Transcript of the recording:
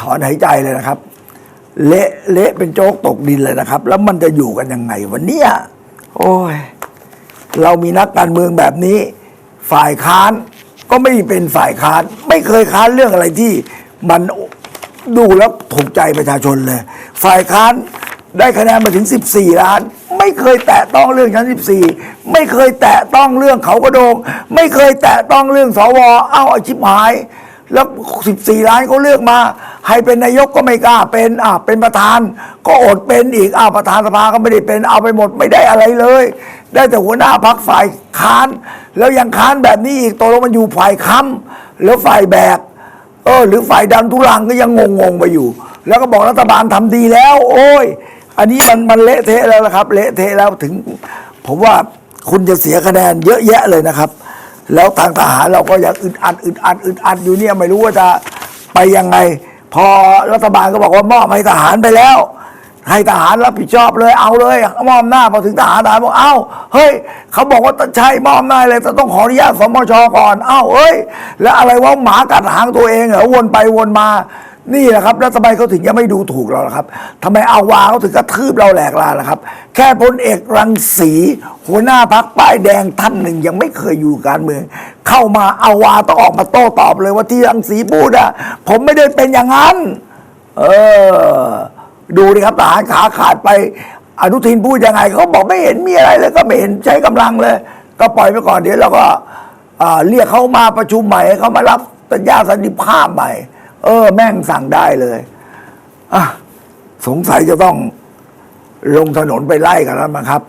ถอนหายใจเลยนะครับ เละเละเป็นโจ๊กตกดินเลยนะครับ แล้วมันจะอยู่กันยังไงวันเนี้ยโอ้ย เรามีนักการเมืองแบบนี้ ฝ่ายค้านก็ไม่เป็นฝ่ายค้าน ไม่เคยค้านเรื่องอะไรที่มันดูแล้วถูกใจประชาชนเลย ฝ่ายค้านได้คะแนนมาถึง 14 ล้าน ไม่เคยแตะต้องเรื่องชั้น 14 ไม่เคยแตะต้องเรื่องเขากระโดง ไม่เคยแตะต้องเรื่องสวเอาอาชิบหาย แล้ว 14 ล้านเขาเลือกมา ให้เป็นนายกก็ไม่กล้าเป็นอะเป็นประธาน ก็อดเป็นอีกอะประธานสภาก็ไม่ได้เป็นเอาไปหมดไม่ได้อะไรเลย ได้แต่หัวหน้าพักฝ่ายค้าน แล้วยังค้านแบบนี้อีกตกลงมันอยู่ฝ่ายค้ำแล้วฝ่ายแบกเออหรือฝ่ายดันทุลังก็ยังงงๆไปอยู่ แล้วก็บอกรัฐบาลทำดีแล้ว โอ้ย อันนี้มันมันเละเทะแล้วละครับ เละเทะแล้วถึง ผมว่าคุณจะเสียคะแนนเยอะแยะเลยนะครับ แล้วทางทหารเราก็ยังอึดอัดอึดอัดอึดอัดอยู่เนี่ยไม่รู้ว่าจะไปยังไง พอรัฐบาลก็บอกว่ามอบให้ทหารไปแล้ว ให้ทหารรับผิดชอบเลยเอาเลยมอบหน้าพอถึงทหารทหารบอกเอ้าเฮ้ยเขาบอกว่าใช่มอบหน้าเลยแต่ต้องขออนุญาตสมชก่อนเอ้าเอ้ย แล้วอะไรว่าหมากัดหางตัวเองเหรอวนไปวนมา นี่แหละครับแล้วทำไมเขาถึงยังไม่ดูถูกเราล่ะครับทำไมอาวาเขาถึงกระทืบเราแหลกลาล่ะครับ แค่พลเอกรังสี หัวหน้าพักป้ายแดงท่านหนึ่งยังไม่เคยอยู่การเมือง เข้ามาอาวาต้องออกมาโต้ตอบเลยว่าที่รังสีพูดอะผมไม่ได้เป็นอย่างนั้น เออ ดูดิครับทหารขาขาดไป อนุทินพูดยังไงเขาบอกไม่เห็นมีอะไรเลยก็ไม่เห็นใช้กำลังเลย ก็ปล่อยไปก่อนเดี๋ยวเราก็เรียกเขามาประชุมใหม่ให้เขามารับสัญญาสันติภาพใหม่ เออ แม่งสั่งได้เลยอะสงสัยจะต้องลงถนนไปไล่กันแล้วมั้งครับ